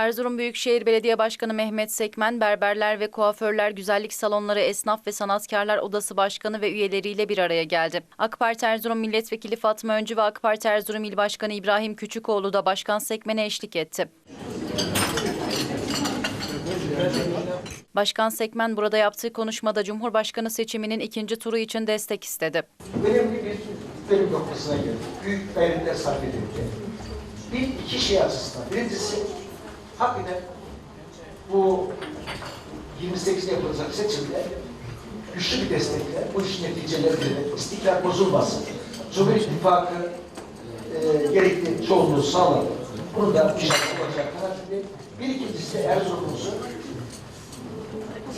Erzurum Büyükşehir Belediye Başkanı Mehmet Sekmen, berberler ve kuaförler, güzellik salonları, esnaf ve sanatkarlar odası başkanı ve üyeleriyle bir araya geldi. AK Parti Erzurum Milletvekili Fatma Öncü ve AK Parti Erzurum İl Başkanı İbrahim Küçükoğlu da Başkan Sekmen'e eşlik etti. Başkan Sekmen burada yaptığı konuşmada Cumhurbaşkanı seçiminin ikinci turu için destek istedi. önemli bir bölüm noktasına geldik. Büyük gayretler sarf edildi. Bir iki şey açısından. Birincisi hakikaten bu 28'de yapılacak seçimde güçlü bir destekle bu işin neticeleri istikrar bozulmasın. Cumhur İttifakı e, gerekli çoğunluğu sağladı. Bunu da bir şekilde olacak kanaatindeyim. Bir ikincisi de Erzurum'umuzu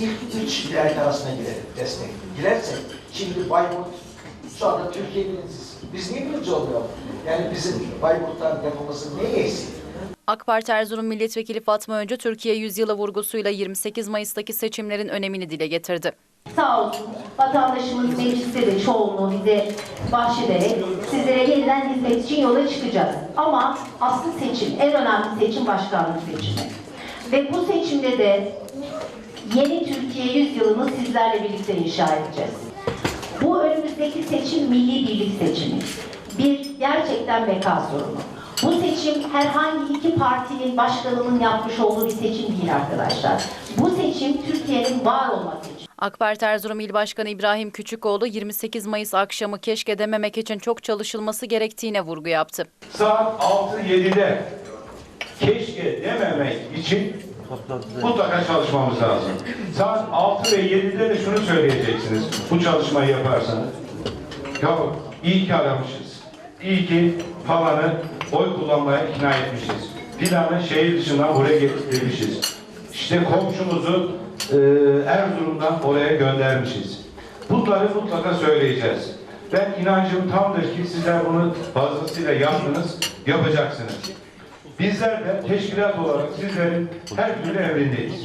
ilk üç vilayet arasına girelim destek. Girersek şimdi Bayburt şu anda Türkiye birincisi. Biz niye birinci olmuyor? Yani bizim Bayburt'tan yapılması neyi eksik? AK Parti Erzurum Milletvekili Fatma Öncü, Türkiye Yüzyılı vurgusuyla 28 Mayıs'taki seçimlerin önemini dile getirdi. Sağ olsun vatandaşımız mecliste de çoğunluğu bize bahşederek sizlere yeniden hizmet için yola çıkacağız. Ama asıl seçim, en önemli seçim başkanlık seçimi. Ve bu seçimde de yeni Türkiye yüzyılını sizlerle birlikte inşa edeceğiz. Bu önümüzdeki seçim milli birlik seçimi. Bir gerçekten beka sorunu. Bu seçim herhangi iki partinin başkanının yapmış olduğu bir seçim değil arkadaşlar. Bu seçim Türkiye'nin var olması için. AK Parti Erzurum İl Başkanı İbrahim Küçükoğlu 28 Mayıs akşamı keşke dememek için çok çalışılması gerektiğine vurgu yaptı. saat 6-7'de keşke dememek için mutlaka çalışmamız lazım. Saat 6 ve 7'de de şunu söyleyeceksiniz bu çalışmayı yaparsanız. Ya iyi ki aramışız. İyi ki falanı oy kullanmaya ikna etmişiz. Filanı şehir dışından buraya getirmişiz. İşte komşumuzu e, Erzurum'dan oraya göndermişiz. Bunları mutlaka söyleyeceğiz. Ben inancım tamdır ki sizler bunu fazlasıyla yaptınız, yapacaksınız. Bizler de teşkilat olarak sizlerin her türlü emrindeyiz.